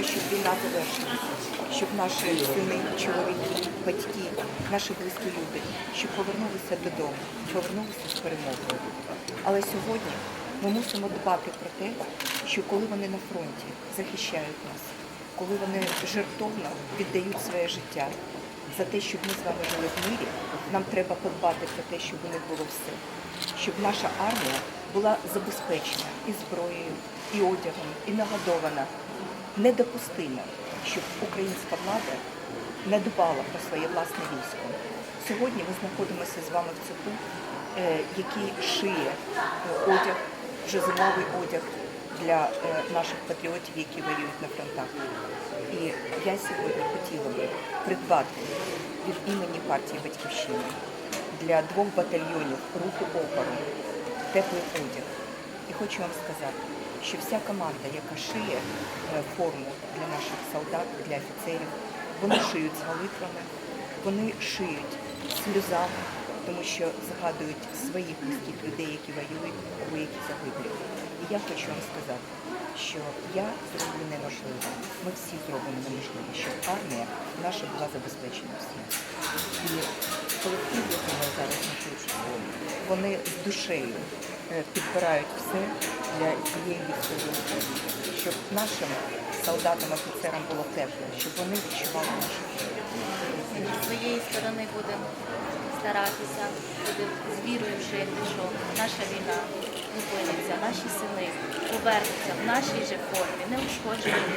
хочемо, щоб війна завершилася, щоб наші сини, чоловіки, батьки, наші близькі люди, щоб повернулися додому, повернулися з перемогою. Але сьогодні ми мусимо дбати про те, що коли вони на фронті захищають нас, коли вони жертовно віддають своє життя за те, щоб ми з вами жили в мирі, нам треба подбати про те, щоб у них було все, щоб наша армія була забезпечена і зброєю, і одягом, і нагодована. Недопустимо, щоб українська влада не дбала про своє власне військо. Сьогодні ми знаходимося з вами в цеху, е, який шиє е, одяг, вже зимовий одяг для е, наших патріотів, які воюють на фронтах. І я сьогодні хотіла би придбати від імені партії Батьківщини для двох батальйонів руху опору теплий одяг. І хочу вам сказати, що вся команда, яка шиє е, форму для наших солдат, для офіцерів, вони шиють з молитвами, вони шиють сльозами, тому що згадують своїх близьких людей, які воюють або які загиблі. І я хочу вам сказати, що я зроблю неможливе. Ми всі зробимо неможливе, щоб армія наша була забезпечена всім. І колектив, який ми зараз знаходимо, вони з душею е, підбирають все для цієї військової щоб нашим солдатам, офіцерам було тепло, щоб вони відчували нашу З своєї сторони будемо старатися, будемо з вірою жити, що наша війна зупиниться, наші сини повернуться в нашій же формі, не ушкоджені.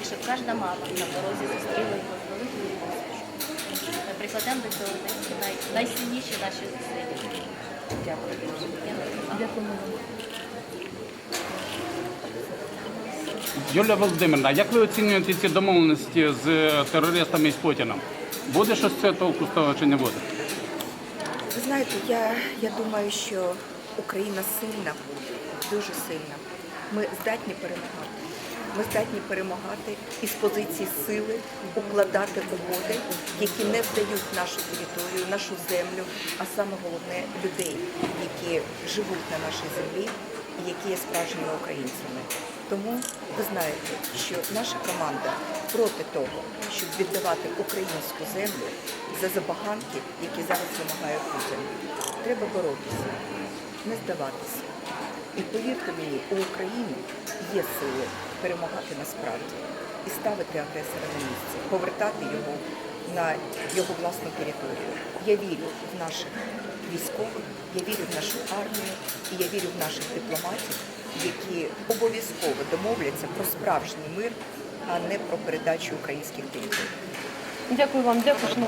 І щоб кожна мама на дорозі зустріла його з великою посмішкою. Ми прикладемо до цього най- найсильніші наші зусилля. Дякую. Дякую. Юлія Володимирівна, як ви оцінюєте ці домовленості з е, терористами і з Путіном? Буде щось з цього толку з того чи не буде? Ви знаєте, я, я думаю, що Україна сильна, дуже сильна. Ми здатні перемагати. Ми здатні перемагати із позиції сили, укладати угоди, які не вдають нашу територію, нашу землю, а саме головне людей, які живуть на нашій землі і які є справжніми українцями. Тому ви знаєте, що наша команда проти того, щоб віддавати українську землю за забаганки, які зараз вимагає Путін. Треба боротися, не здаватися. І повірте мені, у України є сили перемагати насправді і ставити агресора на місце, повертати його на його власну територію. Я вірю в наших військових, я вірю в нашу армію і я вірю в наших дипломатів, які обов'язково домовляться про справжній мир, а не про передачу українських територій. Дякую вам, дякую.